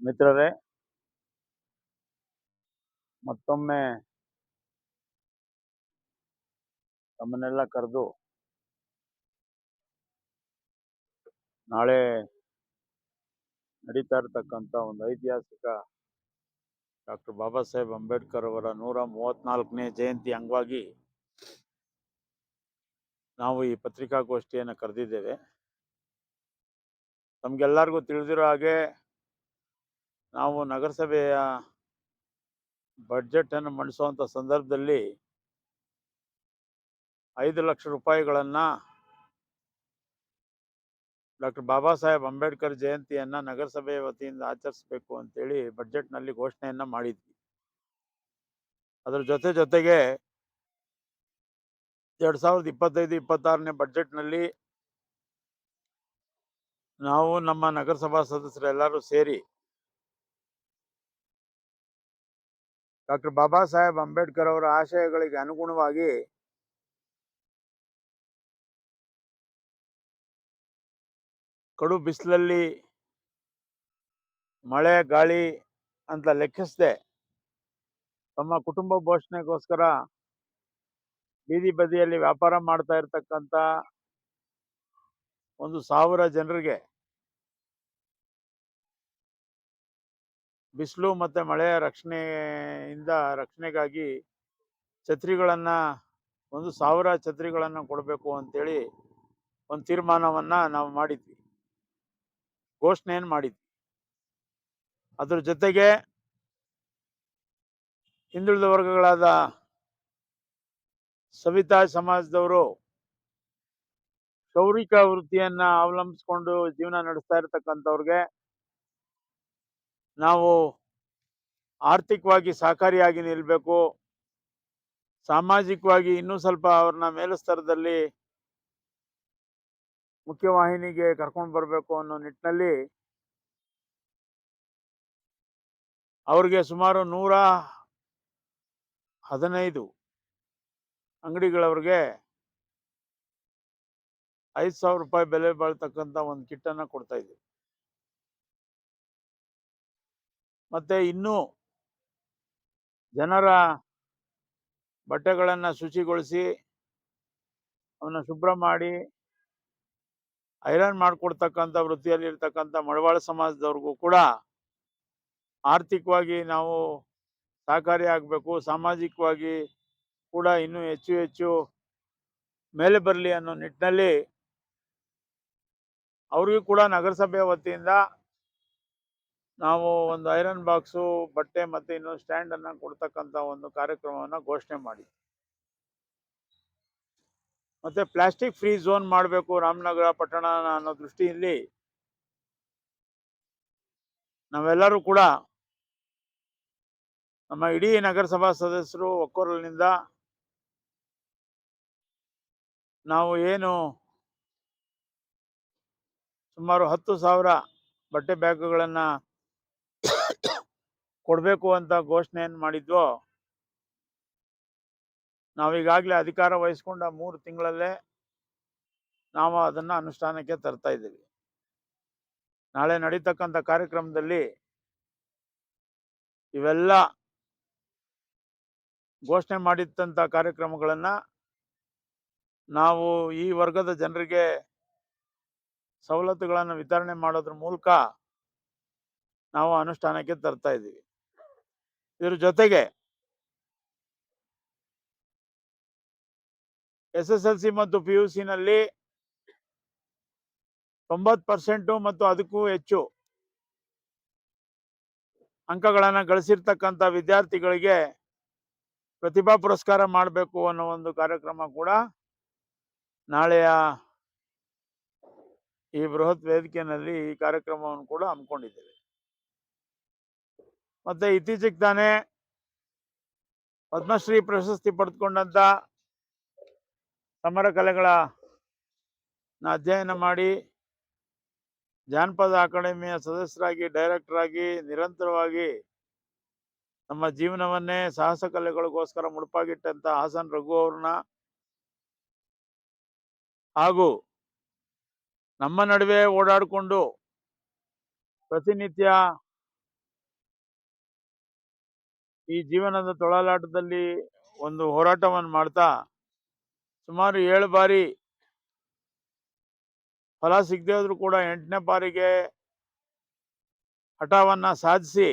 ಮಿತ್ರರೇ, ಮತ್ತೊಮ್ಮೆ ತಮ್ಮನ್ನೆಲ್ಲ ಕರೆದು ನಾಳೆ ನಡೀತಾ ಇರತಕ್ಕಂಥ ಒಂದು ಐತಿಹಾಸಿಕ ಡಾಕ್ಟರ್ ಬಾಬಾ ಸಾಹೇಬ್ ಅಂಬೇಡ್ಕರ್ ಅವರ ನೂರ ಮೂವತ್ನಾಲ್ಕನೇ ಜಯಂತಿ ಅಂಗವಾಗಿ ನಾವು ಈ ಪತ್ರಿಕಾಗೋಷ್ಠಿಯನ್ನು ಕರೆದಿದ್ದೇವೆ. ತಮಗೆಲ್ಲರಿಗೂ ತಿಳಿದಿರೋ ಹಾಗೆ ನಾವು ನಗರಸಭೆಯ ಬಡ್ಜೆಟನ್ನು ಮಂಡಿಸುವಂಥ ಸಂದರ್ಭದಲ್ಲಿ ಐದು ಲಕ್ಷ ರೂಪಾಯಿಗಳನ್ನು ಡಾಕ್ಟರ್ ಬಾಬಾ ಸಾಹೇಬ್ ಅಂಬೇಡ್ಕರ್ ಜಯಂತಿಯನ್ನು ನಗರಸಭೆಯ ವತಿಯಿಂದ ಆಚರಿಸಬೇಕು ಅಂತೇಳಿ ಬಡ್ಜೆಟ್ನಲ್ಲಿ ಘೋಷಣೆಯನ್ನು ಮಾಡಿದ್ವಿ. ಅದರ ಜೊತೆ ಜೊತೆಗೆ ಎರಡು ಸಾವಿರದ ಇಪ್ಪತ್ತೈದು, ಇಪ್ಪತ್ತಾರನೇ ಬಡ್ಜೆಟ್ನಲ್ಲಿ ನಾವು ನಮ್ಮ ನಗರಸಭಾ ಸದಸ್ಯರೆಲ್ಲರೂ ಸೇರಿ ಡಾಕ್ಟರ್ ಬಾಬಾ ಸಾಹೇಬ್ ಅಂಬೇಡ್ಕರ್ ಅವರ ಆಶಯಗಳಿಗೆ ಅನುಗುಣವಾಗಿ ಕಡು ಬಿಸಿಲಲ್ಲಿ ಮಳೆ, ಗಾಳಿ ಅಂತ ಲೆಕ್ಕಿಸದೆ ತಮ್ಮ ಕುಟುಂಬ ಪೋಷಣೆಗೋಸ್ಕರ ಬೀದಿ ಬದಿಯಲ್ಲಿ ವ್ಯಾಪಾರ ಮಾಡ್ತಾ ಇರ್ತಕ್ಕಂಥ ಒಂದು ಸಾವಿರ ಜನರಿಗೆ ಬಿಸಿಲು ಮತ್ತೆ ಮಳೆಯ ರಕ್ಷಣೆಯಿಂದ ರಕ್ಷಣೆಗಾಗಿ ಛತ್ರಿಗಳನ್ನ ಒಂದು ಸಾವಿರ ಛತ್ರಿಗಳನ್ನ ಕೊಡಬೇಕು ಅಂತೇಳಿ ಒಂದು ತೀರ್ಮಾನವನ್ನ ನಾವು ಮಾಡಿದ್ವಿ. ಘೋಷಣೆಯನ್ನು ಮಾಡಿದ್ವಿ? ಅದ್ರ ಜೊತೆಗೆ ಹಿಂದುಳಿದ ವರ್ಗಗಳಾದ ಸವಿತಾ ಸಮಾಜದವರು ಕ್ಷೌರಿಕ ವೃತ್ತಿಯನ್ನ ಅವಲಂಬಿಸ್ಕೊಂಡು ಜೀವನ ನಡೆಸ್ತಾ ಇರತಕ್ಕಂಥವ್ರಿಗೆ ನಾವು ಆರ್ಥಿಕವಾಗಿ ಸಹಕಾರಿಯಾಗಿ ನಿಲ್ಲಬೇಕು ಸಾಮಾಜಿಕವಾಗಿ ಇನ್ನೂ ಸ್ವಲ್ಪ ಅವ್ರನ್ನ ಮೇಲಸ್ತರದಲ್ಲಿ ಮುಖ್ಯವಾಹಿನಿಗೆ ಕರ್ಕೊಂಡು ಬರಬೇಕು ಅನ್ನೋ ನಿಟ್ಟಿನಲ್ಲಿ ಅವ್ರಿಗೆ ಸುಮಾರು ನೂರ ಹದಿನೈದು ಅಂಗಡಿಗಳವ್ರಿಗೆ ಐದು ಸಾವಿರ ರೂಪಾಯಿ ಬೆಲೆ ಬಾಳ್ತಕ್ಕಂಥ ಒಂದು ಕಿಟ್ಟನ್ನು ಕೊಡ್ತಾ ಮತ್ತೆ ಇನ್ನೂ ಜನರ ಬಟ್ಟೆಗಳನ್ನು ಶುಚಿಗೊಳಿಸಿ, ಅವನ್ನ ಶುಭ್ರ ಮಾಡಿ, ಐರನ್ ಮಾಡಿಕೊಡ್ತಕ್ಕಂಥ ವೃತ್ತಿಯಲ್ಲಿರ್ತಕ್ಕಂಥ ಮಡವಾಳ ಸಮಾಜದವ್ರಿಗೂ ಕೂಡ ಆರ್ಥಿಕವಾಗಿ ನಾವು ಸಹಕಾರಿ ಆಗಬೇಕು, ಸಾಮಾಜಿಕವಾಗಿ ಕೂಡ ಇನ್ನೂ ಹೆಚ್ಚು ಹೆಚ್ಚು ಮೇಲೆ ಬರಲಿ ಅನ್ನೋ ನಿಟ್ಟಿನಲ್ಲಿ ಅವ್ರಿಗೂ ಕೂಡ ನಗರಸಭೆ ವತಿಯಿಂದ ನಾವು ಒಂದು ಐರನ್ ಬಾಕ್ಸು, ಬಟ್ಟೆ ಮತ್ತೆ ಇನ್ನೊಂದು ಸ್ಟ್ಯಾಂಡನ್ನು ಕೊಡ್ತಕ್ಕಂಥ ಒಂದು ಕಾರ್ಯಕ್ರಮವನ್ನ ಘೋಷಣೆ ಮಾಡಿ ಮತ್ತೆ ಪ್ಲಾಸ್ಟಿಕ್ ಫ್ರೀ ಝೋನ್ ಮಾಡಬೇಕು ರಾಮನಗರ, ಪಟ್ಟಣ ಅನ್ನೋ ದೃಷ್ಟಿಯಲ್ಲಿ ನಾವೆಲ್ಲರೂ ಕೂಡ ನಮ್ಮ ಇಡೀ ನಗರಸಭಾ ಸದಸ್ಯರು ಒಕ್ಕೊರಲಿನಿಂದ ನಾವು ಏನು ಸುಮಾರು ಹತ್ತು ಸಾವಿರ ಬಟ್ಟೆ ಬ್ಯಾಗ್ಗಳನ್ನ ಕೊಡಬೇಕು ಅಂತ ಘೋಷಣೆಯನ್ನು ಮಾಡಿದ್ವೋ? ನಾವೀಗಾಗಲೇ ಅಧಿಕಾರ ವಹಿಸ್ಕೊಂಡ ಮೂರು ತಿಂಗಳಲ್ಲೇ ನಾವು ಅದನ್ನ ಅನುಷ್ಠಾನಕ್ಕೆ ತರ್ತಾ ಇದ್ದೀವಿ. ನಾಳೆ ನಡೀತಕ್ಕಂಥ ಕಾರ್ಯಕ್ರಮದಲ್ಲಿ ಇವೆಲ್ಲ ಘೋಷಣೆ ಮಾಡಿದ್ದಂಥ ಕಾರ್ಯಕ್ರಮಗಳನ್ನ ನಾವು ಈ ವರ್ಗದ ಜನರಿಗೆ ಸವಲತ್ತುಗಳನ್ನು ವಿತರಣೆ ಮಾಡೋದ್ರ ಮೂಲಕ ನಾವು ಅನುಷ್ಠಾನಕ್ಕೆ ತರ್ತಾ ಇದ್ದೀವಿ. ಇದ್ರ ಜೊತೆಗೆ ಎಸ್ ಎಸ್ ಎಲ್ ಸಿ ಮತ್ತು ಪಿ ಯು ಸಿನಲ್ಲಿ ತೊಂಬತ್ತು ಪರ್ಸೆಂಟು ಮತ್ತು ಅದಕ್ಕೂ ಹೆಚ್ಚು ಅಂಕಗಳನ್ನು ಗಳಿಸಿರ್ತಕ್ಕಂಥ ವಿದ್ಯಾರ್ಥಿಗಳಿಗೆ ಪ್ರತಿಭಾ ಪುರಸ್ಕಾರ ಮಾಡಬೇಕು ಅನ್ನೋ ಒಂದು ಕಾರ್ಯಕ್ರಮ ಕೂಡ ನಾಳೆಯ ಈ ಬೃಹತ್ ವೇದಿಕೆಯಲ್ಲಿ ಈ ಕಾರ್ಯಕ್ರಮವನ್ನು ಕೂಡ ಹಮ್ಮಿಕೊಂಡಿದ್ದೇವೆ. ಮತ್ತೆ ಇತ್ತೀಚೆಗೆ ತಾನೇ ಪದ್ಮಶ್ರೀ ಪ್ರಶಸ್ತಿ ಪಡೆದುಕೊಂಡಂತ ಸಮರ ಕಲೆಗಳ ಅಧ್ಯಯನ ಮಾಡಿ ಜಾನಪದ ಅಕಾಡೆಮಿಯ ಸದಸ್ಯರಾಗಿ ಡೈರೆಕ್ಟರ್ ಆಗಿ ನಿರಂತರವಾಗಿ ನಮ್ಮ ಜೀವನವನ್ನೇ ಸಾಹಸ ಕಲೆಗಳಿಗೋಸ್ಕರ ಮುಡುಪಾಗಿಟ್ಟಂತ ಹಾಸನ್ ರಘು ಅವ್ರನ್ನ ಹಾಗೂ ನಮ್ಮ ನಡುವೆ ಓಡಾಡಿಕೊಂಡು ಪ್ರತಿನಿತ್ಯ ಈ ಜೀವನದ ತೊಳಲಾಟದಲ್ಲಿ ಒಂದು ಹೋರಾಟವನ್ನು ಮಾಡ್ತಾ ಸುಮಾರು ಏಳು ಬಾರಿ ಫಲ ಸಿಗದೇ ಹೋದ್ರು ಕೂಡ ಎಂಟನೇ ಬಾರಿಗೆ ಹಠವನ್ನ ಸಾಧಿಸಿ